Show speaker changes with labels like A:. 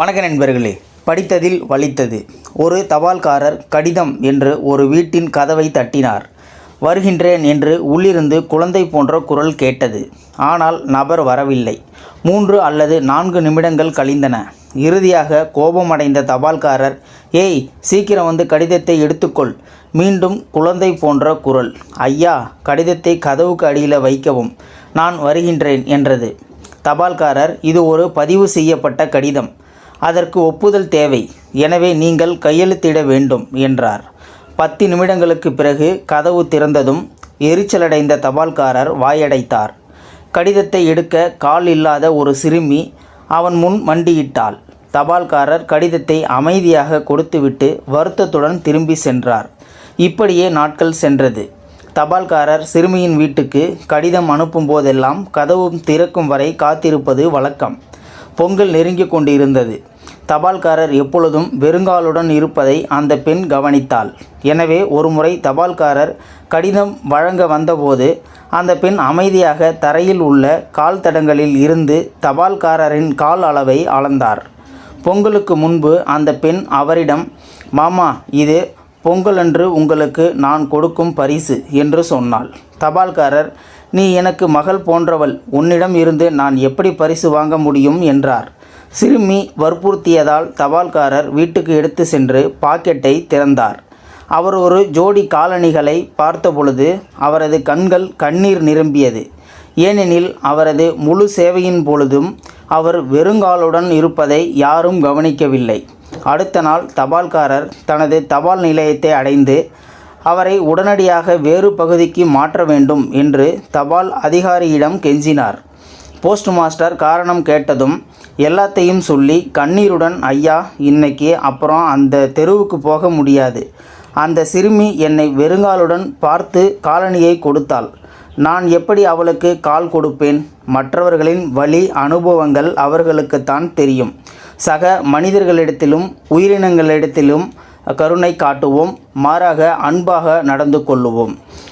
A: வணக்க நண்பர்களே படித்ததில் வலித்தது. ஒரு தபால்காரர் கடிதம் என்று ஒரு வீட்டின் கதவை தட்டினார். வருகின்றேன் என்று உள்ளிருந்து குழந்தை போன்ற குரல் கேட்டது. ஆனால் நபர் வரவில்லை. மூன்று அல்லது நான்கு நிமிடங்கள் கழிந்தன. இறுதியாக கோபமடைந்த தபால்காரர் ஏய் சீக்கிரம் வந்து கடிதத்தை எடுத்துக்கொள். மீண்டும் குழந்தை போன்ற குரல். ஐயா கடிதத்தை கதவுக்கு அடியில் வைக்கவும். நான் வருகின்றேன் என்றது. தபால்காரர் இது ஒரு பதிவு செய்யப்பட்ட கடிதம். அதற்கு ஒப்புதல் தேவை. எனவே நீங்கள் கையெழுத்திட வேண்டும் என்றார். பத்து நிமிடங்களுக்கு பிறகு கதவு திறந்ததும் எரிச்சலடைந்த தபால்காரர் வாயடைத்தார். கடிதத்தை எடுக்க கால் இல்லாத ஒரு சிறுமி அவன் முன் மண்டியிட்டாள். தபால்காரர் கடிதத்தை அமைதியாக கொடுத்துவிட்டு வருத்தத்துடன் திரும்பி சென்றார். இப்படியே நாட்கள் சென்றது. தபால்காரர் சிறுமியின் வீட்டுக்கு கடிதம் அனுப்பும் போதெல்லாம் கதவும் திறக்கும் வரை காத்திருப்பது வழக்கம். பொங்கல் நெருங்கிக் கொண்டிருந்தது. தபால்காரர் எப்பொழுதும் வெறுங்காலுடன் இருப்பதை அந்த பெண் கவனித்தாள். எனவே ஒருமுறை தபால்காரர் கடிதம் வழங்க வந்தபோது அந்த பெண் அமைதியாக தரையில் உள்ள கால் தடங்களில் இருந்து தபால்காரரின் கால் அளவை அளந்தார். பொங்கலுக்கு முன்பு அந்த பெண் அவரிடம் மாமா இது பொங்கலன்று உங்களுக்கு நான் கொடுக்கும் பரிசு என்று சொன்னாள். தபால்காரர் நீ எனக்கு மகள் போன்றவள் உன்னிடம் இருந்து நான் எப்படி பரிசு வாங்க முடியும்? என்றார். சிறுமி வற்புறுத்தியதால் தபால்காரர் வீட்டுக்கு எடுத்து சென்று பாக்கெட்டை திறந்தார். அவர் ஒரு ஜோடி காலணிகளை பார்த்தபொழுது அவரது கண்கள் கண்ணீர் நிரம்பியது. ஏனெனில் அவரது முழு சேவையின் பொழுதும் அவர் வெறுங்காலுடன் இருப்பதை யாரும் கவனிக்கவில்லை. அடுத்த நாள் தபால்காரர் தனது தபால் நிலையத்தை அடைந்து அவரை உடனடியாக வேறு பகுதிக்கு மாற்ற வேண்டும் என்று தபால் அதிகாரியிடம் கெஞ்சினார். போஸ்ட் மாஸ்டர் காரணம் கேட்டதும் எல்லாத்தையும் சொல்லி கண்ணீருடன் ஐயா இன்னைக்கு அப்புறம் அந்த தெருவுக்கு போக முடியாது. அந்த சிறுமி என்னை வெறுங்காலுடன் பார்த்து காலனியை கொடுத்தாள். நான் எப்படி அவளுக்கு கால் கொடுப்பேன்? மற்றவர்களின் வழி அனுபவங்கள் அவர்களுக்குத்தான் தெரியும். சக மனிதர்களிடத்திலும் உயிரினங்களிடத்திலும் கருணை காட்டுவோம். மாறாக அன்பாக நடந்து கொள்ளுவோம்.